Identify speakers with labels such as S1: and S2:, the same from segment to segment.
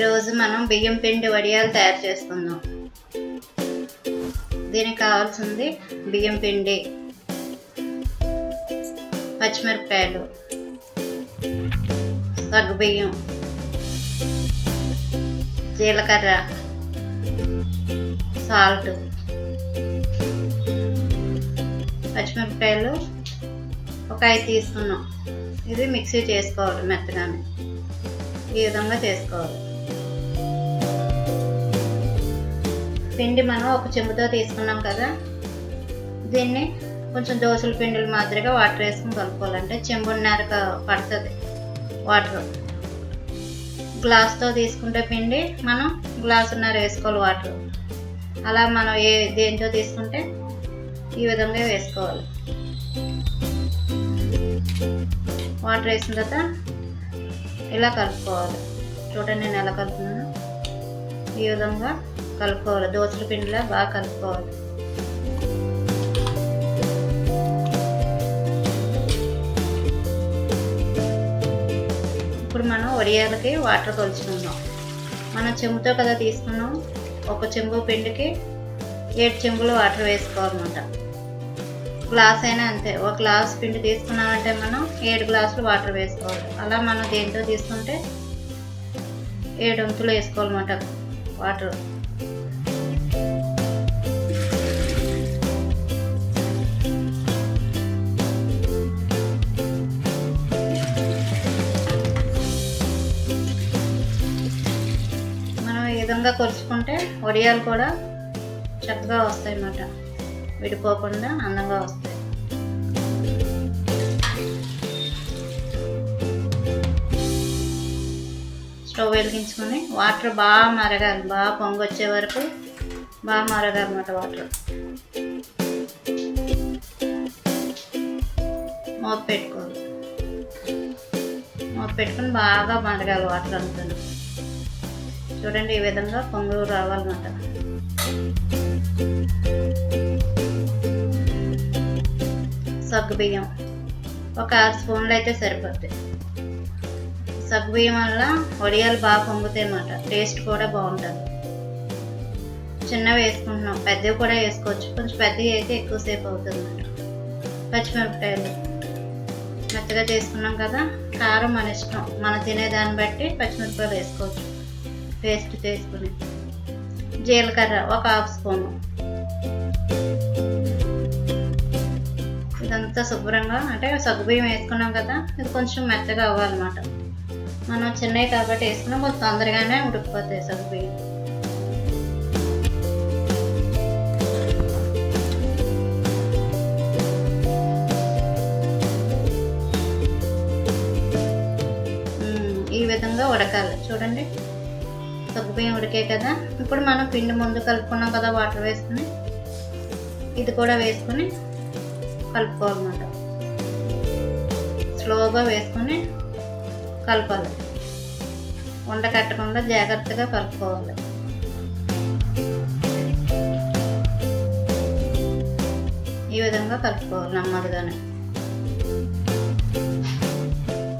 S1: ఈరోజు మనం బియ్యం పిండి వడియాలు తయారు చేసుకుందాం. దీనికి కావాల్సింది బియ్యం పిండి పచ్చిమిరపకాయలు సగ్గు బియ్యం జీలకర్ర సాల్ట్ పచ్చిమిరపకాయలు ఒక ఐదు తీసుకున్నాం. ఇది మిక్సీ చేసుకోవాలి మెత్తగానే. ఈ విధంగా చేసుకోవాలి. పిండి మనం ఒక చెంబుతో తీసుకున్నాం కదా. దీన్ని కొంచెం దోశల పిండిలు మాదిరిగా వాటర్ వేసుకుని కలుపుకోవాలంటే చెంబున్నర పడుతుంది వాటర్. గ్లాస్తో తీసుకుంటే పిండి మనం గ్లాసున్నర వేసుకోవాలి వాటర్. అలా మనం ఏ దేంతో తీసుకుంటే ఈ విధంగా వేసుకోవాలి. వాటర్ వేసిన తర్వాత ఇలా కలుపుకోవాలి. చూడండి నేను ఎలా కలుపుతున్నాను. ఈ విధంగా కలుపుకోవాలి. దోశల పిండిలా బాగా కలుపుకోవాలి. ఇప్పుడు మనం వడియాలకి వాటర్ కొలుచుకుందాం. మనం చెంబుతో కదా తీసుకున్నాం. ఒక చెంబు పిండికి ఏడు చెంబులు వాటర్ వేసుకోవాలన్నమాట. గ్లాస్ అయినా అంతే. ఒక గ్లాస్ పిండి తీసుకున్నామంటే మనం ఏడు గ్లాసులు వాటర్ వేసుకోవాలి. అలా మనం దేంతో తీసుకుంటే ఏడు వంతులు వేసుకోవాలన్నమాట వాటర్. మనం కొలుచుకుంటే వడియాలు కూడా చక్కగా వస్తాయి అన్నమాట విడిపోకుండా అందంగా వస్తాయి. స్టవ్ వెలిగించుకొని వాటర్ బాగా మరగాలి. బాగా పొంగి వచ్చే వరకు బాగా మరగాలన్నమాట వాటర్. మూత పెట్టుకోవాలి. మూత పెట్టుకొని బాగా మరగాలి వాటర్ అంతా. చూడండి ఈ విధంగా పొంగు రావాలన్నమాట. సగ్గుబియ్యం ఒక ఆరు స్పూన్లు అయితే సరిపోతాయి సగ్గుబియ్యం వల్ల వడియాలు బాగా పొంగుతాయి అన్నమాట. టేస్ట్ కూడా బాగుంటుంది. చిన్నవి వేసుకుంటున్నాం. పెద్దవి కూడా వేసుకోవచ్చు. కొంచెం పెద్దవి అయితే ఎక్కువసేపు అవుతుంది అన్నమాట. పచ్చిమిరపకాయలు. మెత్తగా చేసుకున్నాం కదా. కారం మన ఇష్టం. మనం తినేదాన్ని బట్టి పచ్చిమిరపకాయలు వేసుకోవచ్చు. పేస్ట్ చేసుకుని జీలకర్ర ఒక హాఫ్ స్పూను. ఇదంతా శుభ్రంగా అంటే సగ్గుబియ్యం వేసుకున్నాం కదా ఇది కొంచెం మెత్తగా అవ్వాలన్నమాట. మనం చిన్నవి కాబట్టి వేసుకున్నాం కొంచెం తొందరగానే ఉడికిపోతాయి సగ్గుబియ్యం ఈ విధంగా ఉడకాలి. చూడండి. సగ్గుబియ్యం ఉడికే కదా. ఇప్పుడు మనం పిండి ముందు కలుపుకున్నాం కదా వాటర్ వేసుకుని. ఇది కూడా వేసుకుని కలుపుకోవాలన్నమాట. స్లోగా వేసుకొని కలపాలి. వంట కట్టకుండా జాగ్రత్తగా కలుపుకోవాలి. ఈ విధంగా కలుపుకోవాలి నెమ్మదిగానే.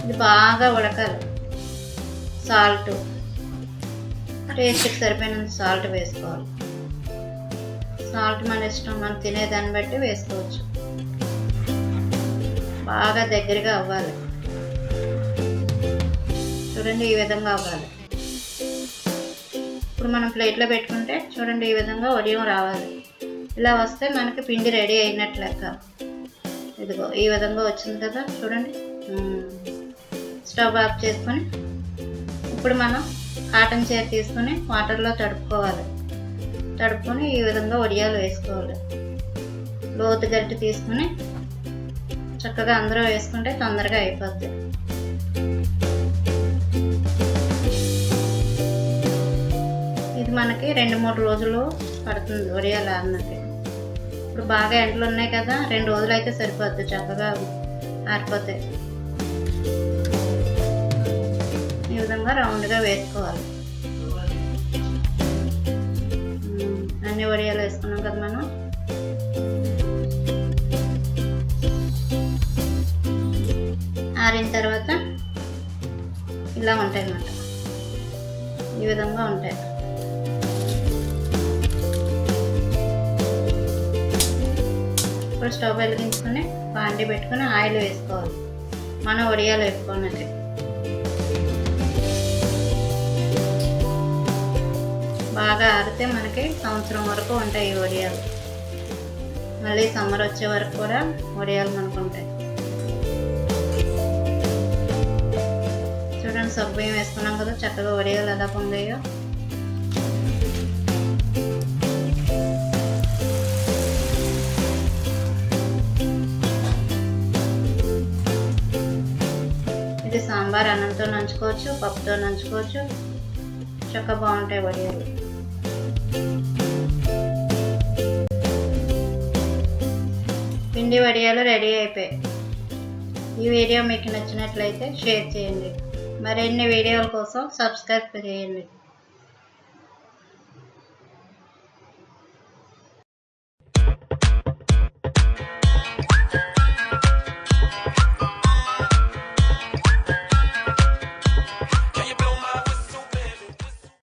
S1: ఇది బాగా ఉడకాలి. సాల్ట్ టేస్ట్కి సరిపోయినంత సాల్ట్ వేసుకోవాలి. సాల్ట్ మన ఇష్టం మనం తినేదాన్ని బట్టి వేసుకోవచ్చు. బాగా దగ్గరగా అవ్వాలి. చూడండి ఈ విధంగా అవ్వాలి. ఇప్పుడు మనం ప్లేట్లో పెట్టుకుంటే చూడండి ఈ విధంగా ఉదయం రావాలి. ఇలా వస్తే మనకి పిండి రెడీ అయినట్లు లెక్క. ఇదిగో ఈ విధంగా వచ్చింది కదా చూడండి. స్టవ్ ఆఫ్ చేసుకొని ఇప్పుడు మనం కాటన్ చీర తీసుకొని వాటర్లో తడుపుకోవాలి. తడుపుకొని ఈ విధంగా వడియాలు వేసుకోవాలి. లోతు గట్టి తీసుకొని చక్కగా అందరూ వేసుకుంటే తొందరగా అయిపోద్ది. ఇది మనకి రెండు మూడు రోజులు పడుతుంది వడియాలు ఆరినకి ఇప్పుడు బాగా ఎండలు ఉన్నాయి కదా రెండు రోజులు అయితే సరిపోద్ది చక్కగా ఆరిపోతాయి విధంగా రౌండ్గా వేసుకోవాలి. అన్ని వడియాలు వేసుకున్నాం కదా మనం? ఆరిన తర్వాత ఇలా ఉంటాయి అన్నమాట. ఈ విధంగా ఉంటాయి. ఇప్పుడు స్టవ్ వెలిగించుకొని బాండి పెట్టుకొని ఆయిల్ వేసుకోవాలి. మనం వడియాలు వేసుకోవాలి బాగా ఆరితే మనకి సంవత్సరం వరకు ఉంటాయి వడియాలు మళ్ళీ సమ్మర్ వచ్చే వరకు కూడా వడియాలు మనకు ఉంటాయి. చూడండి సగ్గుబియ్యం వేసుకున్నాం కదా చక్కగా వడియాలు ఎలా పొంగాయో. ఇది సాంబార్ అన్నంతో నంచుకోవచ్చు పప్పుతో నంచుకోవచ్చు. చక్కగా బాగుంటాయి వడియాలు పిండి వడియాలు రెడీ అయిపోయాయి. ఈ వీడియో మీకు నచ్చినట్లయితే షేర్ చేయండి. మరిన్ని వీడియోల కోసం సబ్స్క్రైబ్ చేయండి.